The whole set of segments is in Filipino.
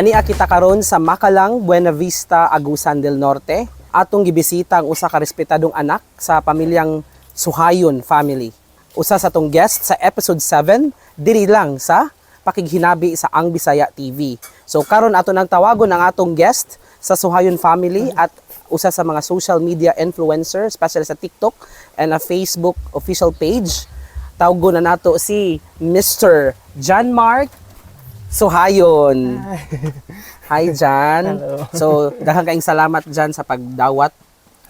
Ani kita karon sa Makalang, Buena Vista, Agusan del Norte. Atong gibisita ang usa ka respetadong anak sa pamilyang Suhayon family. Usa sa tong guest sa episode 7 diri lang sa pakighinabi sa Ang Bisaya TV. So karon ato nang tawagon ang atong guest sa Suhayon family at usa sa mga social media influencer, especially sa TikTok and a Facebook official page. Tawgo na nato si Mr. John Mark Suhayon. Hi Jan. Hello. So daghang kaayong salamat Jan sa pagdawat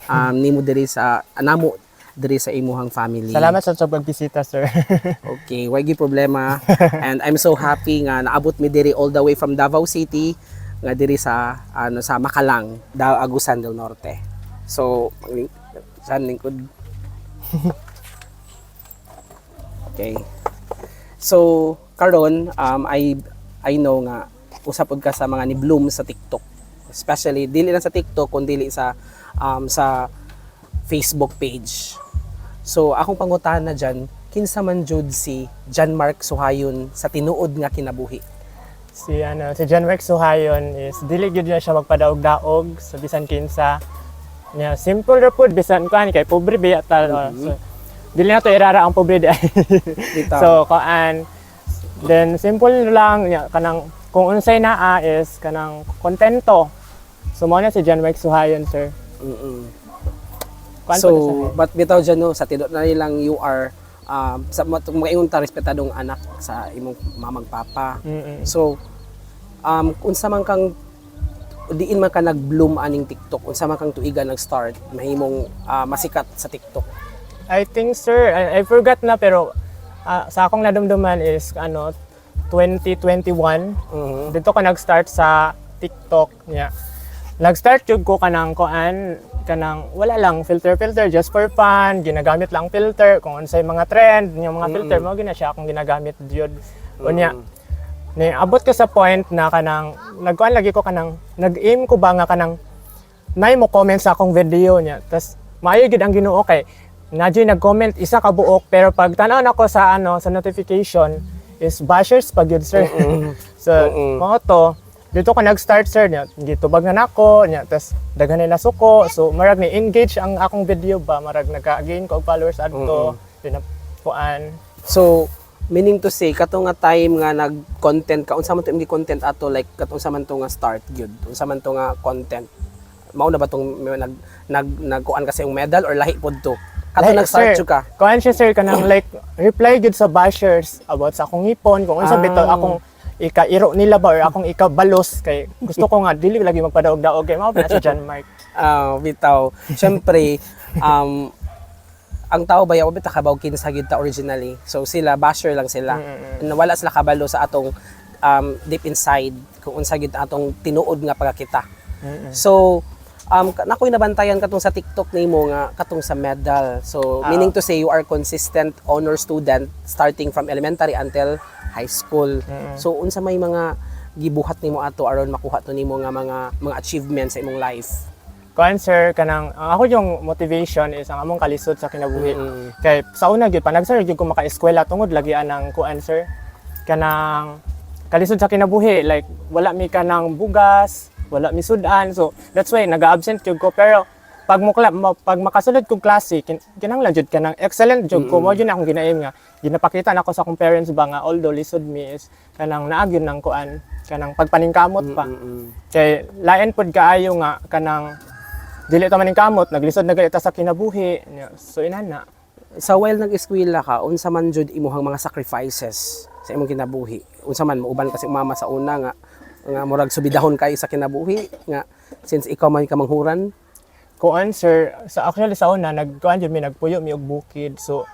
um, nimo diri sa anamo diri sa imuhang family. Salamat sa pagbisita, sir. Okay, wagi problema. And I'm so happy nga naabot mi diri all the way from Davao City nga diri sa ano sa Makalang, Davao Agusan del Norte. So, Jan lingkod. Okay. So, karon um, I I know nga usapod ka sa mga ni Bloom sa TikTok. Especially dili lang sa TikTok kundi dili sa um, sa Facebook page. So, akong pangutan na dyan, kinsa man jud si John Mark Suhayon sa tinuod nga kinabuhi. si ano, si John Rex Suhayon is dili gyud na siya magpadaog-daog sa bisan kinsa. Nya simple ra pud bisan kuan kay pobre biya tal. oh. So, dili na to irara ang pobre di. So kuan then simple lang nya kanang kung unsay naa is kanang kontento. So mo na si John Rex Suhayon, sir. Mm-mm. Kuan so, but bitaw dyan no, sa tidot na nilang you are um, sa mga ta respetadong anak sa imong mamang papa. Mm-mm. So, um, unsa man kang diin man ka nag-bloom aning TikTok, unsa man kang tuiga nag-start, mahimong ah, masikat sa TikTok. I think sir, I, I forgot na pero ah, sa akong nadumduman is ano 2021 Mhm. dito ka nag-start sa TikTok niya. Nag-start jud ko kanang kuan kanang wala lang filter filter just for fun, ginagamit lang filter kung unsay mga trend, yung mga filter mo gina siya akong ginagamit jud. Unya. Ni abot ka sa point na kanang nagkuan lagi ko kanang nag-aim ko ba nga kanang may mo comment sa akong video niya. Tas maayo gid ang Ginoo kay nadyo nag-comment isa ka buok pero pag tanaw nako sa ano sa notification is bashers pag yun sir. so Mm-mm. mo to dito ko nag-start sir niya gitubag na nako niya tas daghan nila suko so marag ni engage ang akong video ba marag nagka-gain ko og followers adto dinapuan So, meaning to say, kato nga time nga nag-content ka, unsa man to imong content ato, like, kato unsa man to nga start, gyud unsa man to nga content. Mao na ba tong nag, nag, nagkuan kasi yung medal or lahi pod to? Nag-start sir. ka? Kuan siya sir kanang like reply gud sa bashers about sa akong ipon kung unsa Ah. bitaw akong ikairo nila ba or akong ikabalos kay gusto ko nga dili lagi magpadaog-daog kay mao na si John Mark. Ah, bitaw. Syempre, um, ang tao ba yaw bitaw kabaw kinsa gyud ta originally. So sila basher lang sila. Na wala sila kabalo sa atong um, deep inside kung unsa gyud atong tinuod nga pagkakita. So, um, nakoy nabantayan katong sa TikTok nimo nga katong sa medal. So, Ah. meaning to say you are consistent honor student starting from elementary until high school. So, unsa may mga gibuhat nimo ato aron makuha to nimo nga mga mga achievements sa imong life? Kuan sir kanang ang ako yung motivation is ang among kalisod sa kinabuhi. Mm. Kay sa una gyud pa nagsar gyud ko maka-eskwela tungod lagi anang kuan sir kanang kalisod sa kinabuhi like wala mi kanang bugas, wala mi sudan. So that's why naga-absent gyud ko. Pero pag mo pag makasulod kog klase kin, kinahanglan jud kanang excellent jud ko. Mo yun akong ginaim nga. Ginapakita nako sa akong parents ba nga although lisod mi is kanang naag yun ng kuan kanang pagpaningkamot pa. Mm-mm. kay lain pod kaayo nga kanang dili ta maning kamot naglisod na gayta sa kinabuhi. So inana Sa while nag-eskwela ka, unsa man jud imuhang mga sacrifices sa imong kinabuhi? Unsa man uban kasi umama sa una nga nga murag subidahon kay sa kinabuhi nga since ikaw man ka manghuran. Kuan sir sa actually sa una nagkuan jud mi nagpuyo mi og bukid. So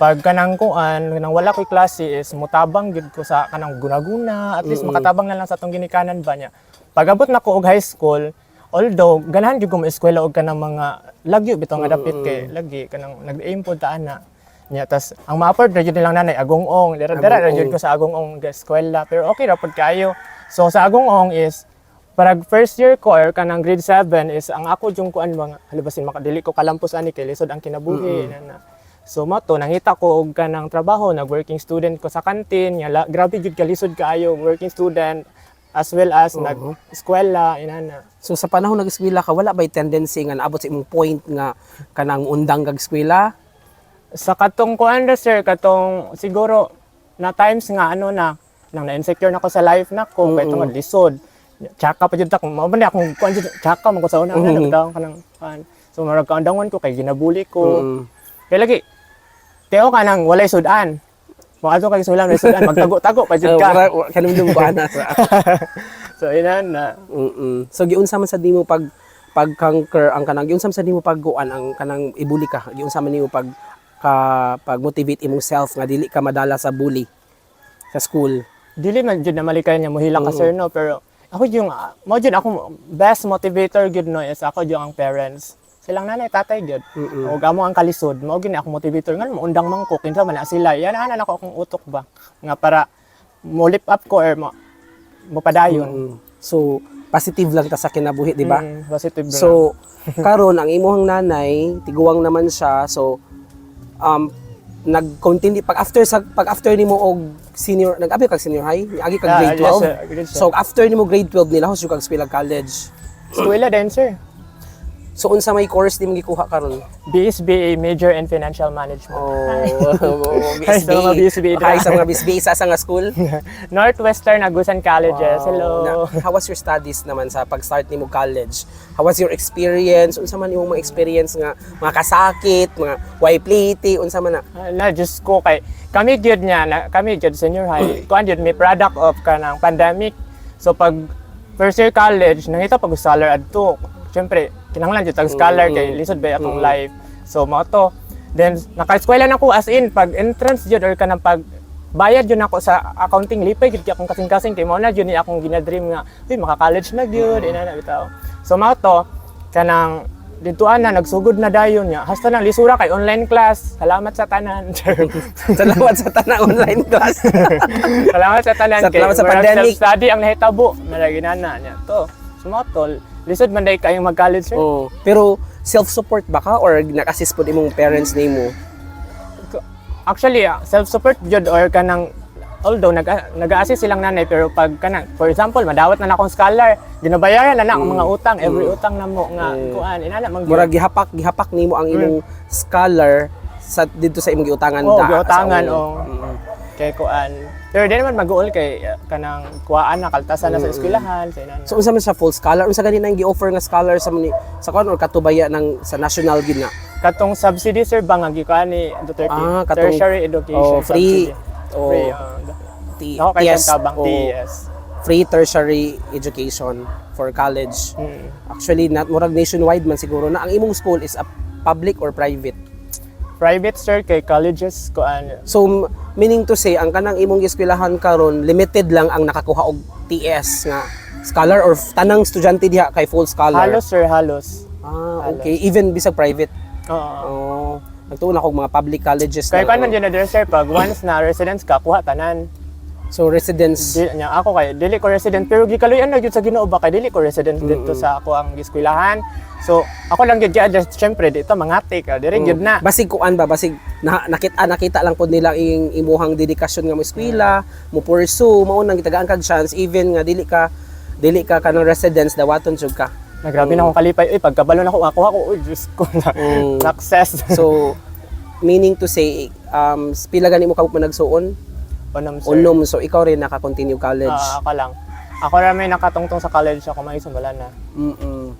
pag kanang kuan kanang wala ko'y klase is mutabang gid ko sa kanang guna-guna at least makatabang na lang sa atong ginikanan ba niya. Pag abot na ko og high school although ganahan gyud ko mo eskwela og kanang mga lagyo bitaw nga dapit kay lagi kanang nag-aim pod ta ana nya tas ang ma-afford ra jud nilang nanay agong-ong dira dira ra jud ko sa agong-ong eskwela pero okay ra pod kayo so sa agong-ong is Parag first year ko or kanang grade 7 is ang ako yung kuan mga halibasin makadili ko kalampos ani kay lisod ang kinabuhi na, na. So mato nangita ko og kanang trabaho nag working student ko sa kantin la- grabe jud ka lisod kaayo working student as well as Oo. nag-eskwela, inana. So sa panahon nag-eskwela ka, wala ba'y tendency nga naabot sa imong point nga kanang undang kag eskwela? Sa katong kuan sir, katong siguro na times nga ano na nang na-insecure na ko sa life na ko, kay tungod lisod. Tsaka pa jud ako, mao ba ni akong kuan jud, tsaka mo ko sa una, mm ka ng kuan. So marag kaandangon ko kay ginabuli ko. Mm. Kaya lagi, teo ka nang walay sudan. Kung ato kay sulang walay sudan, magtago-tago pa jud Uh, ka. kanang dum ko ana sa. so inan na. Mm. So giunsa man sa nimo pag pag-conquer ang kanang giunsa man sa nimo pagguan ang kanang ibuli ka. Giunsa man nimo pag ka pag motivate imong self nga dili ka madala sa bully sa school. Dili man jud na malikay niya mohila ka Oo. sir no, pero ako yung ah, mo jud ako best motivator jud no is ako jud ang parents. Silang nanay tatay jud. Mm-mm. O gamo ang kalisod, mao gini ako motivator nga undang man ko kinsa man na sila. Yan ana ako akong utok ba nga para mo lift up ko or mo mo padayon. Mm. So positive lang ta sa kinabuhi, di ba? Mm, positive bro. So, karon ang imuhang nanay, tiguang naman siya. So, um, nag-continue pag after sa pag after nimo og senior nag-abi kag senior high agi kag Ah, grade yes, 12 sir. Grade so after nimo grade 12 nila hus kag eskwela college eskwela din sir. So unsa may course nimo gikuha karon BSBA major in financial management. oh Hi sa mga BSB hi sa mga BSB sa sa nga school Northwestern Agusan Colleges. Wow. Hello. Na- how was your studies naman sa pag-start nimo college? How was your experience? Unsa man imong mga experience nga mga kasakit, mga why plate, unsa man na? Ah, na just ko kay kami gyud niya na kami gyud senior high kuan gyud may product of kanang pandemic so pag first year college nangita pag scholar adto syempre kinahanglan gyud tag scholar kay lisod ba akong Mm. life. So mao to. Then naka-eskwela na ko as in pag entrance gyud or kanang pag bayad yun ako sa accounting lipay kay akong kasing-kasing kay mao na gyud ni akong ginadream nga uy maka-college na gyud ina na bitaw. So mao to kanang dituan na nagsugod na dayon niya hasta nang lisura kay online class. Salamat sa tanan. Salamat sa tanang online class. salamat sa tanan kay Salamat sa murag pandemic. self-study ang nahitabo. Nalaginana niya to. Sumotol lisod man day kayong mag-college sir oh. Pero self-support ba ka or nag-assist po imong parents nimo? actually ah, self-support jud or kanang although nag nag-assist silang nanay pero pag kanang for example madawat na na akong scholar ginabayaran na na ang mga utang every utang na mo nga Mm. kuan inana mang Murag gihapak gihapak nimo ang imong scholar sa dito sa imong giutangan Oh, da- giutangan, oh. Mm. kay kuan pero di naman mag-uol kay ah, kanang kuan na kaltasan na sa eskwelahan sa inana So unsa man sa full scholar? Unsa gani nang gi-offer nga scholar sa mani, sa kon or katubaya ng sa national gid na? katong subsidy sir ba nga gikuan ni Duterte Ah, katong- tertiary education oh, free subsidy. oh, free oh. T- Ako kay TS, tabang oh, TS free tertiary education for college. Mm. Actually, not murag nationwide man siguro na ang imong school is a public or private. Private sir kay colleges kuan So m- meaning to say ang kanang imong eskwelahan karon limited lang ang nakakuha og TS nga scholar or tanang estudyante diha kay full scholar. halos sir halos Ah, okay. Even bisag private. oo Oh, nagtuon ako mga public colleges Kaya na- kuan man yun na sir pag once na residence ka kuha tanan. So residents Di, nya ako kay dili ko resident pero gikaluyan na gyud sa Ginoo ba kay dili ko resident dito sa ako ang giskwelahan. So ako lang gyud adjust syempre dito mangati ka dire gyud na. basig kuan ba basig na, nakita nakita lang pod nila ing imuhang dedikasyon nga mo eskwela, mo pursue, mao nang gitagaan kag chance even nga dili ka dili ka kanang residence dawaton jud ka. Na grabe na akong kalipay. Uy, pagkabalo na ako, ako ako, uy, Diyos ko na. Mm. Success. So meaning to say um pila gani mo ka mo nagsuon? Unam, sir. Unom so ikaw rin naka-continue college. Ah, ako lang. Ako na may nakatungtong sa college ako, may wala na. Mm.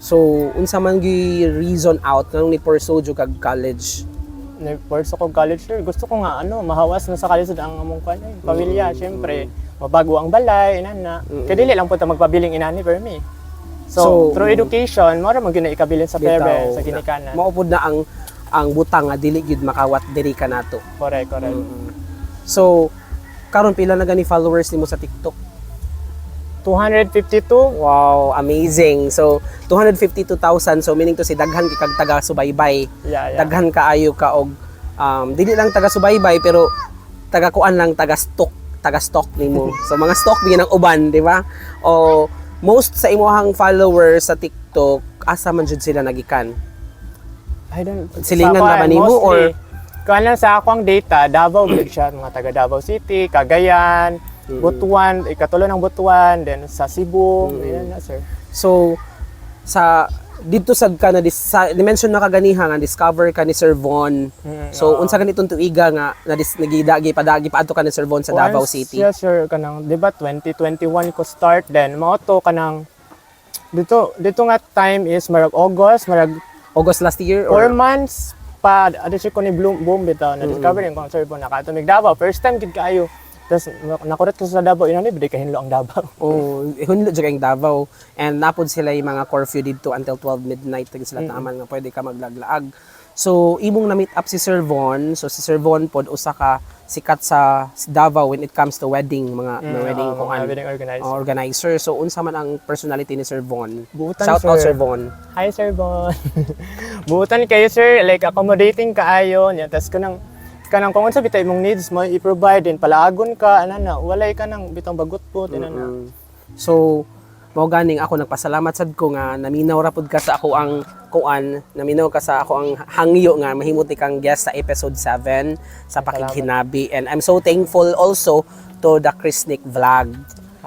So unsa man gi reason out nang ni pursue jud kag college? First ako college, sir. Gusto ko nga, ano, mahawas na sa college ang among kwan, eh, pamilya, syempre. Mabago ang balay, inana. Mm. Kaya dili lang po ta magpabiling inani for me. So, So, through education, mara mo gyud ikabilin sa parents, sa ginikanan. Maupod na ang ang butang nga dili gid makawat diri ka nato. Correct, correct. So karon pila na gani followers nimo sa TikTok? 252, Wow, amazing. So 252,000 so meaning to say daghan kay kag taga subaybay. yeah, yeah. Daghan kaayo ka og um, dili lang taga subaybay pero taga kuan lang taga stock, taga stock nimo. so mga stock bigyan ng uban, di ba? O most sa imuhang followers sa TikTok asa man jud sila nagikan? I don't, Silingan ba nimo, mostly, Lang sa akong data, Davao gyud siya, mga taga Davao City, Cagayan, Butuan, ikatulo ng Butuan, then sa Cebu, ayan na sir. So sa dito sad ka na dis, sa dimension na kaganiha nga discover ka ni Sir Von. Mm, So unsa ganitong tuiga nga na dis, nagidagi padagi paadto ka ni Sir Von sa Davao City. Yeah, sir, kanang, di ba, 2021 ko start, then, mao to kanang, dito, dito nga time is marag August, marag August last year 4 or months pa, ano siya ko ni Bloom, boom bitaw, na-discover yung concert po, nakatumig Davao, first time kid kaayo. Tapos, nakurat ko sa Davao, ina ni, bidi ka hinlo ang Davao. oh hunlo jud kang Davao and napod sila yung mga curfew dito until 12 midnight tag sila taman nga pwede ka maglaglaag. So imong na meet up si Sir Von. So si Sir Von pod usa ka sikat sa Davao when it comes to wedding mga mga wedding Oo, kung ano wedding organizer. organizer. So unsa man ang personality ni Sir Von? Buutan, Shout out sir. Sir Von. Hi, Sir Bon. Buutan kayo, sir. Like, accommodating kaayo. Niya. Tapos kanang, kanang kung unsa bitay imong needs mo i-provide din palaagon ka ana na walay ka nang bitang bagot po na Mm. So mao ganing ako nagpasalamat sad ko nga naminaw ra pud ka sa ako ang kuan, naminaw ka sa ako ang hangyo nga mahimot ni kang guest sa episode 7 sa pakighinabi and I'm so thankful also to the Krisnik vlog.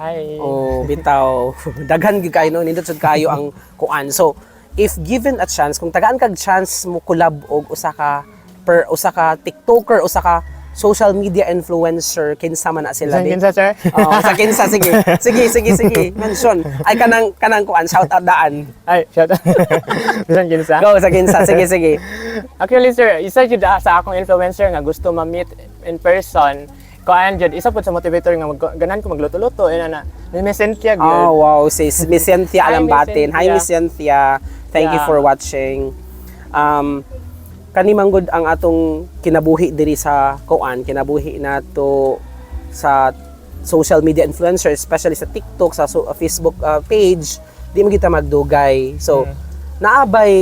hi Oh, bitaw. Daghan gyud kayo no, nindot sad kayo ang kuan. So, if given a chance, kung tagaan kag chance mo collab og usa ka per usa ka TikToker, usa ka social media influencer, kinsa man na sila di? kinsa sir Oh, sa kinsa sige. Sige, sige, sige. Mention. Ay kanang kanang kuan shout out daan. ay shout out Saan kinsa Go sa kinsa. Sige, sige. actually sir isa jud ah, sa akong influencer nga gusto ma-meet in person kuan jud isa pud sa motivator nga mag ganan ko magluto-luto ina na ni Miss Cynthia gyud Oh, wow. Si Miss Cynthia Alambatin. Hi. Miss Cynthia. Thank you Yeah. for watching. Um, kani manggod ang atong kinabuhi diri sa kuan, kinabuhi nato sa social media influencer, especially sa TikTok, sa so- uh, Facebook uh, page, di mo kita magdugay. So, Mm. naabay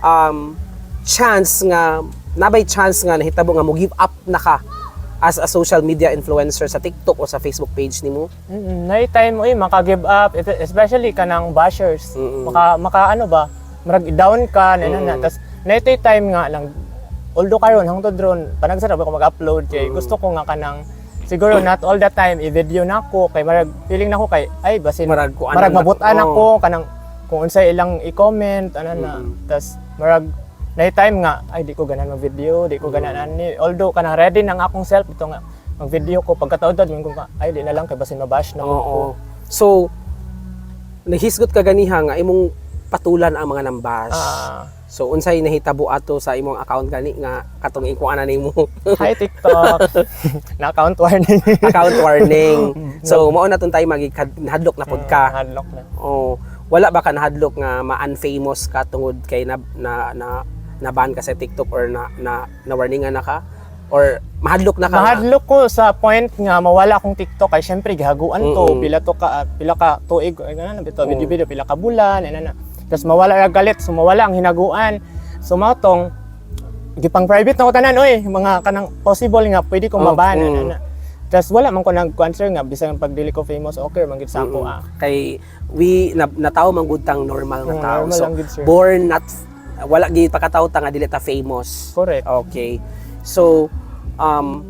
um, chance nga, naabay chance nga nahitabo nga mo give up na ka as a social media influencer sa TikTok o sa Facebook page nimo. Mm, Night time oy maka-give up especially kanang bashers. Mm-mm. Maka maka ano ba? Marag down ka na na. Tas night time nga lang although karon hangtod ron panagsarap ako mag-upload kay gusto ko nga kanang siguro not all the time i-video na ako kay marag feeling na ako kay ay basin Marag kuan marag na- mabutan oo. ako kanang kung unsay ilang i-comment ana na. Mm-mm. Tas marag night time nga ay di ko ganan mag-video, di ko ganan ani. Although kanang ready nang akong self ito nga mag-video ko pagkataon min ko ay di na lang kay basin mabash na Oo. ako. So, nahisgot ka ganiha nga imong patulan ang mga nambas. Ah, So, unsay nahitabo ato sa imong account gani nga katong ikuana nimo hi TikTok. na account warning. account warning. So, mao na tun tayo maghadlok na pud ka. Hadlock na. Oh, wala ba ka nahadlok nga ma-unfamous ka tungod kay na na na naban ka sa TikTok or na na na warningan na ka or mahadlok na ka? Mahadlok ko sa point nga mawala akong TikTok kay syempre gihaguan to Mm-mm. pila to ka pila ka tuig ay na bitaw Mm. video video pila ka bulan ana na. Tapos mawala ra galit so mawala ang hinaguan. So mao tong gipang private na ko tanan oy mga kanang possible nga pwede kong Oh, maban mm. na. Tapos wala man ko nag-answer nga bisan pag dili ko famous okay man gid sa ako Mm-mm. ah. kay we na, natawo man tang normal nga Mm, tao. normal So born not wala gid pakataw ta nga dili ta famous. Correct. Okay. So um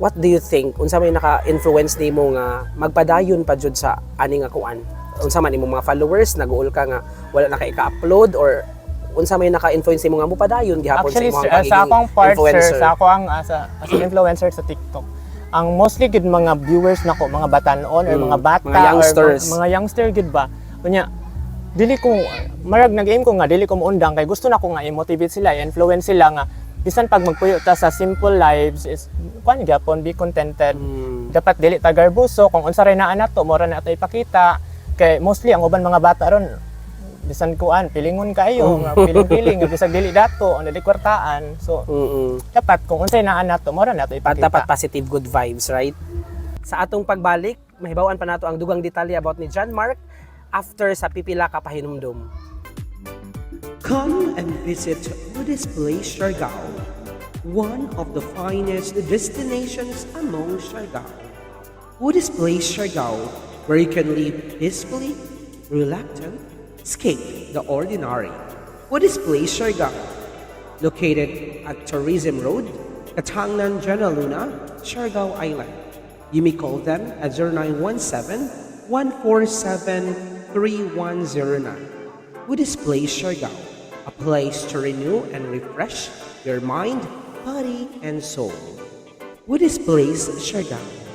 what do you think unsa may naka-influence nimo nga magpadayon pa jud sa ani nga kuan? Unsa man imong mga followers naguol ka nga wala na kay ka-upload or unsa may naka-influence nimo nga mo padayon gihapon sa imong uh, sa pagiging akong part, influencer? sir, sa ako ang as, a, as an influencer sa TikTok, ang mostly gid mga viewers nako, mga batanon or Mm, mga bata mga youngsters. or mga, mga youngster gid ba. Kunya, dili ko marag nag-aim ko nga dili ko muundang kay gusto na ko nga i-motivate sila, i-influence sila nga bisan pag magpuyo ta sa simple lives is kuan gyapon be contented. Mm. Dapat dili ta garbuso kung unsa ray naa nato mo ra na ito ipakita kay mostly ang uban mga bata ron bisan kuan pilingon kayo nga piling-piling nga bisag dili dato ano di kwartaan so Mm-mm. dapat kung unsay naa nato mo ra nato Pa- ipakita dapat positive good vibes, right? Sa atong pagbalik, mahibawan pa nato ang dugang detalye about ni John Mark after sa pipila ka pahinumdum. Come and visit Buddhist Place Siargao, one of the finest destinations among Siargao. Buddhist Place Siargao, where you can live peacefully, reluctant, escape the ordinary. What is Place Siargao, located at Tourism Road, Katangnan, General Luna, Siargao Island. You may call them at 0917 147 3109. Woodies Place Siargao, a place to renew and refresh your mind, body, and soul. What is Place Siargao.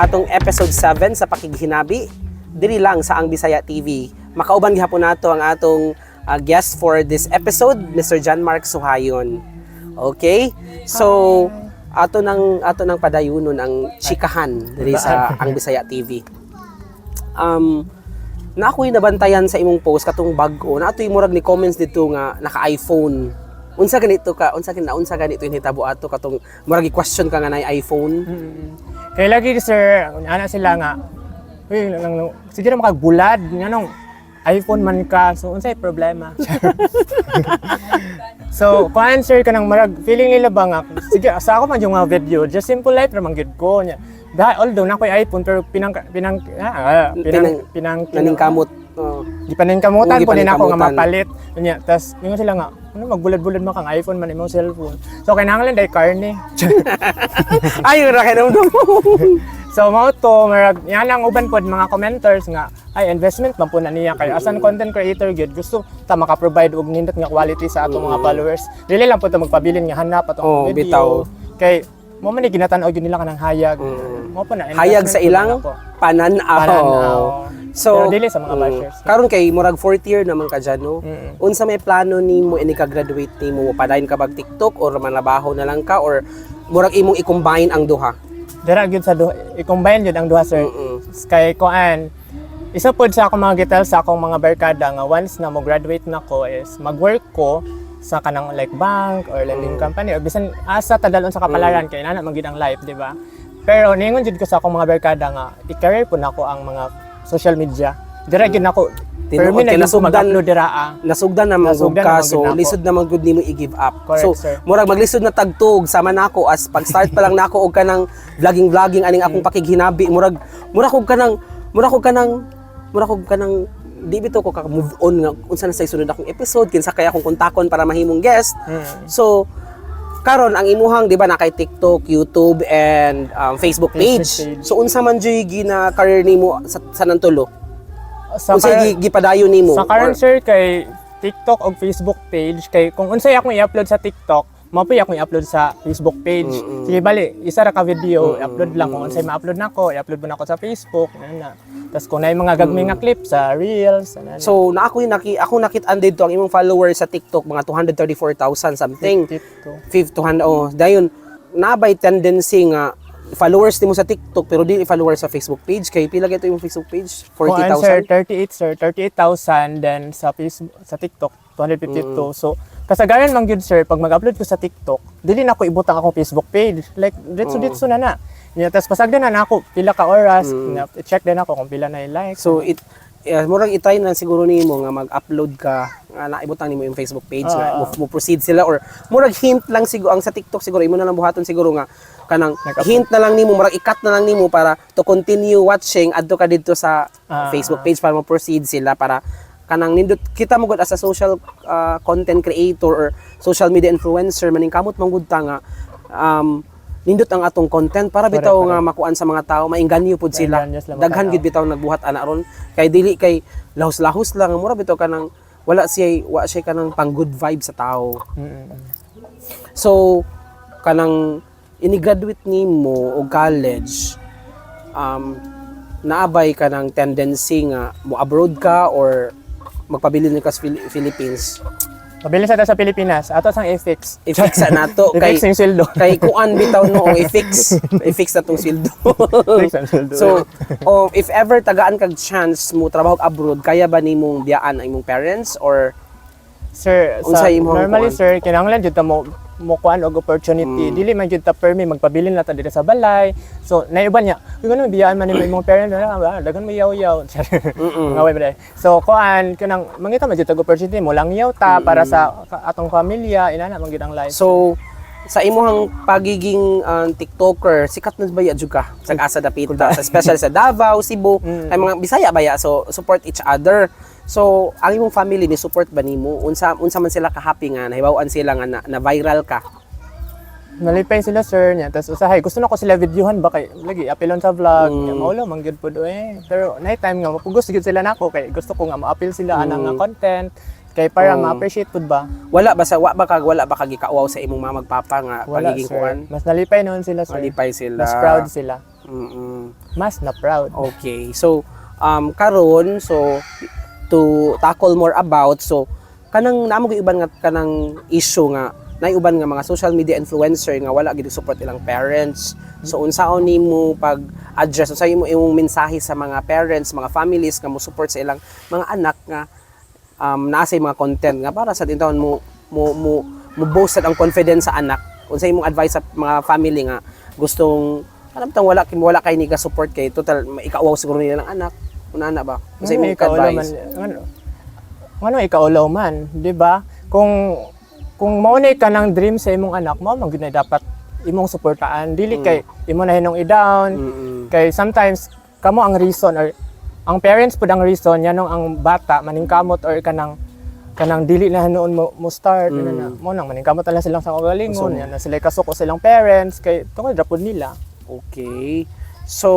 Sa atong episode 7 sa Pakighinabi. Diri lang sa Ang Bisaya TV. Makauban gihapon nato ang atong uh, guest for this episode, Mr. John Mark Suhayon. Okay? So, ato nang ato nang padayunon ang chikahan diri sa Ang Bisaya TV. Um, na ako'y nabantayan sa imong post katong bag-o na ato'y murag ni comments dito nga naka-iPhone unsa ganito ka unsa gina unsa ganito yung hitabo ato katong murag i-question ka nga na iPhone Kaya lagi sir, ana sila nga, Uy, nang, sige na makagbulad, nga nung iPhone man ka, so unsay problema? so, kuan sir ka nang marag, feeling nila ba nga, sige, sa ako man yung mga video, just simple life naman gid ko. Nya. Dahil, although na ko'y iPhone, pero pinang, pinang, ah, pinang, pinang, pinang, naningkamot oh. di pa nin kamutan po din ako nga mapalit. Nya, tas mingon sila nga, ano magbulad-bulad mo kang iPhone man imong cellphone. So kinahanglan dai karne. ay ra kay dum So mao to marag yan lang uban pod mga commenters nga ay investment man po na niya kay asan content creator gyud gusto ta maka-provide og nindot nga quality sa atong mga followers. Dili lang po ta magpabilin nga hanap atong Oo, video. bitaw. Kay mo man ni ginatan-og yun nila kanang hayag. Mm. Mo po na hayag sa ilang pananaw Pananaw. so Pero dili sa mga mm, bashers. karon kay murag fourth year naman ka dyan no Mm. unsa may plano nimo ini ka graduate nimo padayon ka bag TikTok or manabaho na lang ka or murag imong i-combine ang duha Dira gyud sa duha, i-combine gyud ang duha sir. Mm-mm. Kay kuan isa pod sa akong mga gitel sa akong mga barkada nga once na mo graduate na ko is mag-work ko sa kanang like bank or lending company or bisan asa tadalon sa kapalaran kay nana man gyud ang life, di ba? Pero ningon jud ko sa akong mga barkada nga i-career po nako ang mga social media. Dira gyud nako Tinuod kay nasugdan- mag-upload dira ah. nasugdan na mga Nasugdan ka naman so gid nako. lisod na gud nimo i-give up Correct, so sir. murag maglisod na tagtog sama nako as pag start pa lang nako og kanang vlogging vlogging aning akong pakighinabi murag murag og kanang murag og kanang murag og kanang di bito ko ka move on nga unsa na sa sunod akong episode kinsa kay akong kontakon para mahimong guest Mm. so karon ang imuhang di ba na kay TikTok, YouTube and um, Facebook page. Facebook page. So unsa man jud gina career nimo sa, sa nantulo? Sa Unsa gipadayon nimo? Sa current sir kay TikTok o Facebook page kay kung unsay akong i-upload sa TikTok, mao pa akong i-upload sa Facebook page. Mm-mm. Sige bali, isa ra ka video, Mm-mm. i-upload lang kung unsay ma-upload nako, i-upload mo nako sa Facebook, na na. Tapos kung na mga gagmay nga clip sa Reels, na na. So na ako yung naki ako nakit andid to ang imong followers sa TikTok mga 234,000 something. TikTok. 500 oh dayon nabay tendency nga followers nimo sa TikTok pero di followers sa Facebook page kay pila gyud imong Facebook page Kung ano, sir, 40,000 38 sir, 38,000 then sa Facebook sa TikTok 252. Mm. So kasagaran man gyud sir pag mag-upload ko sa TikTok, dili na ko ibutang akong Facebook page. Like Oo. ditso na na. Yeah, tapos pasagdan na nako pila ka oras, na check din ako kung pila na. Mm. So it yeah, murag itry na siguro nimo nga mag-upload ka nga naibutang nimo yung Facebook page nga Oo. mo, mo proceed sila or murag hint lang siguro ang sa TikTok siguro imo na lang buhaton siguro nga kanang hint na lang nimo murag ikat na lang nimo para to continue watching adto ka dito sa Ah. Facebook page para mo proceed sila para kanang nindot kita mo gud as a social uh, content creator or social media influencer maning kamot man gud ta nga um, nindot ang atong content para bitaw correct. nga makuan sa mga tao mainganyo pud sila. Daghan gid bitaw nagbuhat ana ron. Kay dili kay lahos-lahos lang mura bitaw kanang wala siya wa siya kanang pang good vibe sa tao. So kanang ini-graduate nimo og college um naabay ka ng tendency nga mo abroad ka or magpabilin ka sa Phil- Philippines Mabilis sa sa Pilipinas, ato sang i-fix. i-fix sa nato kay I-fix yung sweldo. kay kuan bitaw no i-fix i-fix na tong sweldo so oh, if ever tagaan kag chance mo trabaho abroad kaya ba nimong biyaan ang imong parents or sir, sa, unsay imong normally kuan? sir, kinahanglan jud ta mo mo kuan og opportunity dili man jud ta permi magpabilin na ta diri sa balay. So naiban niya kung ano biyaan man nimo imong parents ah, dagan mo yaw-yaw. Nga way ba so kuan kanang mangita man jud tag opportunity mo lang yaw ta para sa atong pamilya inana man gid ang life. So, sa imuhang pagiging um, TikToker, sikat na ba jud ka sa asa dapita, especially sa Davao, Cebu, Mm. ay mga Bisaya ba ya? So, support each other. So, ang imong family ni support ba nimo? Unsa unsa man sila ka happy nga nahibaw-an sila nga na, na viral ka? Nalipay sila sir niya. Tapos usahay, gusto na ko sila videohan ba kay lagi apilon sa vlog. Mm. Mm. Maulo man gyud pud eh. Pero night time nga mapugos gyud sila nako kay gusto ko nga ma-appeal sila anang nga content kay para Mm. ma-appreciate pud ba. Wala ba sa wa ba kag wala ba kag ikauaw sa imong mga magpapa nga Wala pagiging kuan? Mas nalipay noon sila sir. Malipay sila. Mas proud sila. Mm-mm. Mas na proud. Okay. So, um, karon so to tackle more about so kanang namo iban nga kanang issue nga naiuban nga mga social media influencer nga wala gid support ilang parents. So unsaon nimo pag address unsa imo imong mensahe sa mga parents, mga families nga mo support sa ilang mga anak nga um naa mga content nga para sa tintaon mo mo mo mo boost ang confidence sa anak. Unsa imong advice sa mga family nga gustong alam tang wala wala kay ni support kay total ikaawaw siguro nila ng anak. Una na ba? Unsa Ano imong ikaw man, advice? ano, ano ikaw man, di ba? Kung kung maunay ka ng dream sa imong anak mo, na dapat imong suportaan. Dili kay imo na hinong i-down, Mm-mm. Kay sometimes kamo ang reason or ang parents pud ang reason yanong ang bata maningkamot or kanang kanang dili na noon mo, mo start Mm. na, na mo nang maningkamot lang silang sa kagalingon yan na sila kasuko silang parents kay tungod ra pud nila Okay. So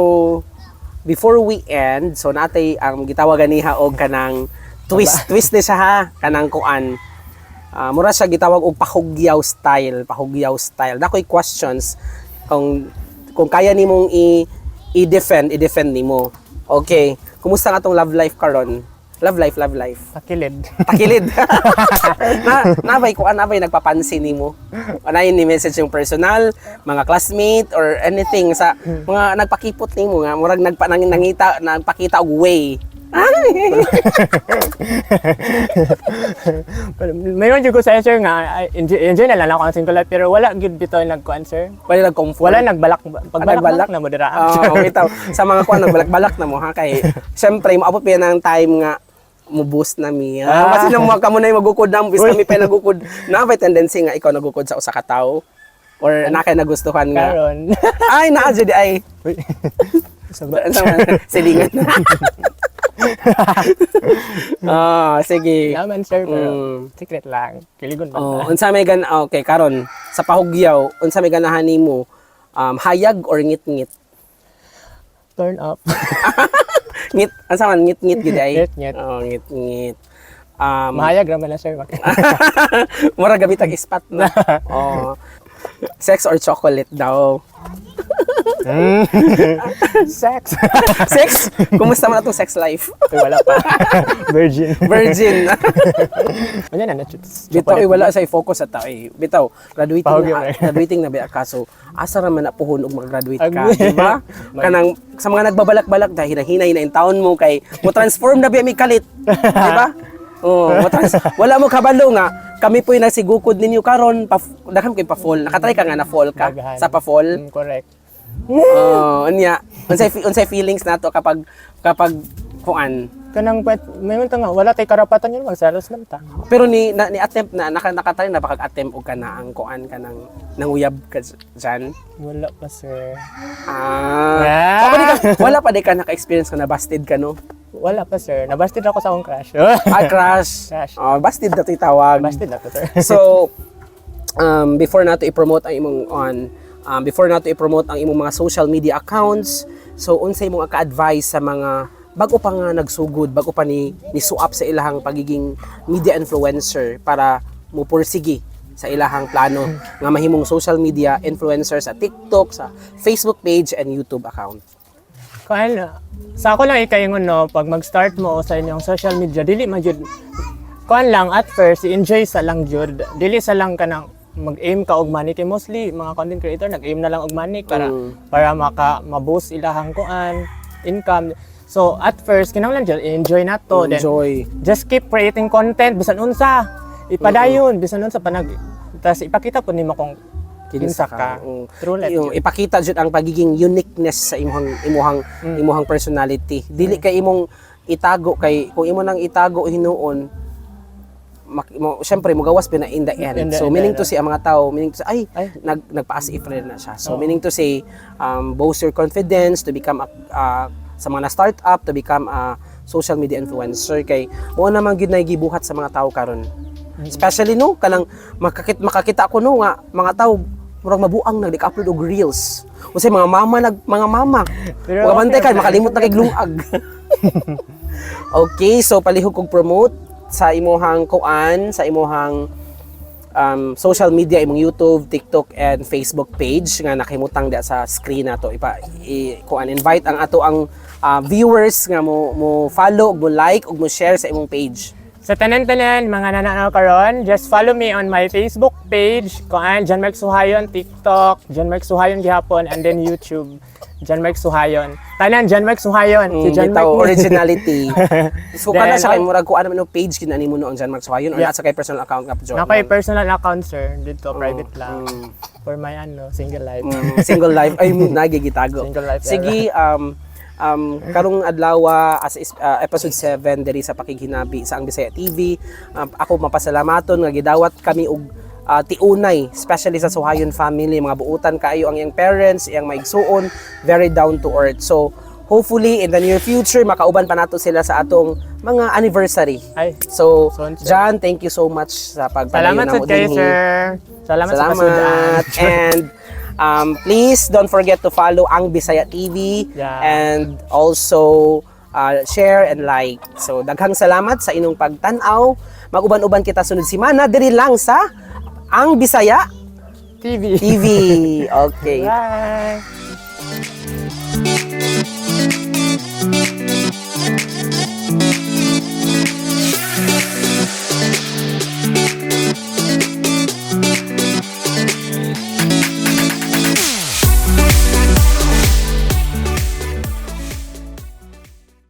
before we end, so natay ang gitawag ganiha og kanang twist, twist ni siya ha, kanang kuan. Ah, mura siya gitawag og pahugyaw style, pahugyaw style. Dakoy questions kung kung kaya nimong i i-defend, i-defend nimo. Okay. Kumusta nga tong love life karon? Love life, love life. takilid Takilid. na nabay ko nabay nagpapansin nimo. Anayin ni message yung personal, mga classmate or anything sa mga nagpakipot nimo nga murag nagpa nang, nangita nagpakita og way. Mayroon jud ko sa answer nga ay, enjoy, enjoy na lang ako ang single life pero wala gud bitaw nag-answer Wala nag-comfort. wala nagbalak pagbalak nagbalak? na mo dira Oo, bitaw. Sa mga kuan nagbalak-balak na mo ha kay syempre moabot pa ang time nga boost na mi. Ah. Kasi nang ka mo na magukod na, bis kami pa nagukod. Na may tendency nga ikaw nagukod sa usa ka tawo or na kay nagustuhan nga. karon Ay, naa jud ay. Uy. Silingan. Ah, sige. Naman sir pero Mm. secret lang kiligon ba Oh, unsa may gan ah, okay karon sa pahugyaw, unsa may ganahan nimo? Um, hayag or ngit-ngit? turn up Ngit, unsa man ngit-ngit gid ay? Ngit-ngit. Oh, ngit-ngit. Um, mahayag ra man na sir mura gabi tag ispat na. Oh. Sex or chocolate daw? sex Sex? Kumusta man atong sex life? Uy, wala pa. Virgin. Virgin. Ano na, na-chutes. Bitaw ay wala sa focus sa tao eh. Bitaw, graduating na, na. graduating na ba ka so asa ra man na puhon og mag-graduate ka, di ba? Kanang sa mga nagbabalak-balak dahil hinay na yung taon mo kay mo transform na ba mi kalit, di ba? Oh, mo trans wala mo kabalo nga kami po yung nasigukod ninyo karon pa daghan kay pa fall. Nakatry ka nga na fall ka sa pa fall. Mm, correct. Oh, unya. Unsay unsay feelings nato kapag kapag kuan Kanang pwet, may mga nga, wala tay karapatan yun, magsalos lang ta. Pero ni na, ni attempt na naka nakatry na bakag attempt og kana ang kuan ka ng nanguyab ka diyan. Wala pa, sir. Ah. Ah. Di ka wala pa di ka naka-experience ka na busted ka no. Wala pa, sir. Nabasted ako sa akong crush. Ah, crush. Crush. Oh, busted na to itawag. Basted na to, sir. So um before nato i-promote ang imong on um, before nato i-promote ang imong mga social media accounts, so unsay imong ka-advise sa mga bago pa nga nagsugod, bago pa ni ni suap sa ilahang pagiging media influencer para mo pursigi sa ilahang plano nga mahimong social media influencer sa TikTok, sa Facebook page and YouTube account. Kuan, sa ako lang ikaingon, no, pag mag-start mo sa inyong social media, dili man jud kuan lang at first, enjoy sa lang jud. Dili sa lang ka nang mag-aim ka og money kay mostly mga content creator nag-aim na lang og money para Mm. para maka ma-boost ilahang kuan income. So at first kinahanglan jud enjoy na to then Enjoy. just keep creating content bisan unsa ipadayon bisan unsa pa nag tas ipakita po nimo kung kinsa ka. Mm. True life. yung yun. ipakita jud ang pagiging uniqueness sa imong imuhang Mm. imuhang personality dili kay imong itago kay kung imo nang itago hinuon mak, mo, syempre mugawas pa na in the end. In the- so in the meaning end. to say ang mga tao, meaning to say ay, Ay. nag nagpa-as if rin na siya. So Oo. meaning to say um, boast your confidence to become a, uh, sa mga na-startup to become a social media influencer kay mo naman gid na gibuhat sa mga tao karon. Especially no kanang makakit makakita ko no nga mga tao murag mabuang nag-upload og reels. Unsay mga mama nag mga mama. Pero bantay okay, ka okay. makalimot na kay glungag. okay, so palihog kog promote sa imuhang kuan, sa imuhang um, social media, imong YouTube, TikTok, and Facebook page nga nakimutang da sa screen nato. Ipa i, kuan invite ang ato ang ah, viewers nga mo mo follow, mo like, ug mo share sa imong page. Sa tanan-tanan, mga nananaw karon, just follow me on my Facebook page, kuan John Mark Suhayon, TikTok, John Mark Suhayon gihapon, and then YouTube, John Mark Suhayon. Tanan, John Mark Suhayon. si Mm, John bitaw, Mark originality. so kana Then, sa kay murag kuan man page kinani mo no ang John Mark Suhayon or Yeah. nasa kay personal account nga John. Yung personal account, sir. Dito, private lang. Mm. For my ano, single life. Mm, single life ay nagigitago. Single life, Sige um um karong adlaw as is- uh, episode 7 diri sa pakighinabi sa Ang Bisaya TV. Um, ako mapasalamaton nga gidawat kami og uh, tiunay, especially sa Suhayon family, mga buutan kaayo ang iyang parents, iyang maigsuon, very down to earth. So hopefully in the near future makauban pa nato sila sa atong mga anniversary. Ay, So, sir. John, thank you so much sa pagpadayon salamat sa kayo, sir. Salamat, sa kasudan. Salamat. and um, please don't forget to follow ang Bisaya TV Yeah. and also uh, share and like. So daghang salamat sa inyong pagtanaw. Mag-uban-uban kita sunod semana diri lang sa ang Bisaya TV. TV. Okay. Bye.